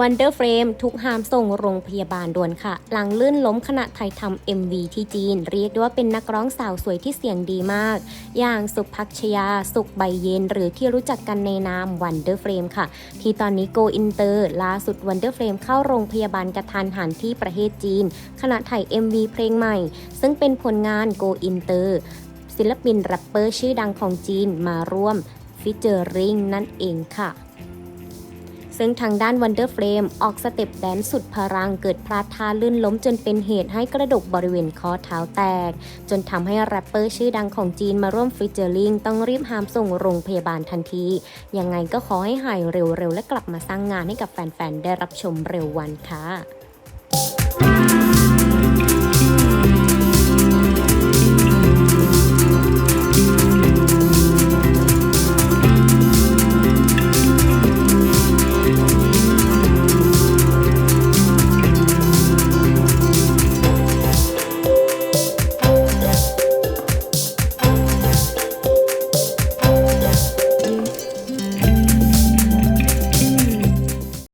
Wonder Frame ทุกหามส่งโรงพยาบาลด่วนค่ะ หลังลื่นล้มขณะถ่ายทำ MV ที่จีน เรียกได้ว่าเป็นนักร้องสาวสวยที่เสียงดีมาก อย่างสุภักชยา สุขใบเย็น หรือที่รู้จักกันในนาม Wonder Frame ค่ะ ที่ตอนนี้ Go Inter ล่าสุด Wonder Frame เข้าโรงพยาบาลกระทันหันที่ประเทศจีน ขณะถ่าย MV เพลงใหม่ ซึ่งเป็นผลงาน Go Inter ศิลปินแรปเปอร์ชื่อดังของจีนมาร่วมฟิเจอริงนั่นเองค่ะ ซึ่งทางด้าน Wonder Frame ออกสเต็ปแดนสุดพลังเกิดพลาดท่าลื่นล้มจนเป็นเหตุให้กระดกบริเวณข้อเท้าแตก จนทำให้แรปเปอร์ชื่อดังของจีนมาร่วมฟิชเจอริงต้องรีบหามส่งโรงพยาบาลทันที ยังไงก็ขอให้หายเร็วๆ และกลับมาสร้างงานให้กับแฟนๆ ได้รับชมเร็ววันค่ะ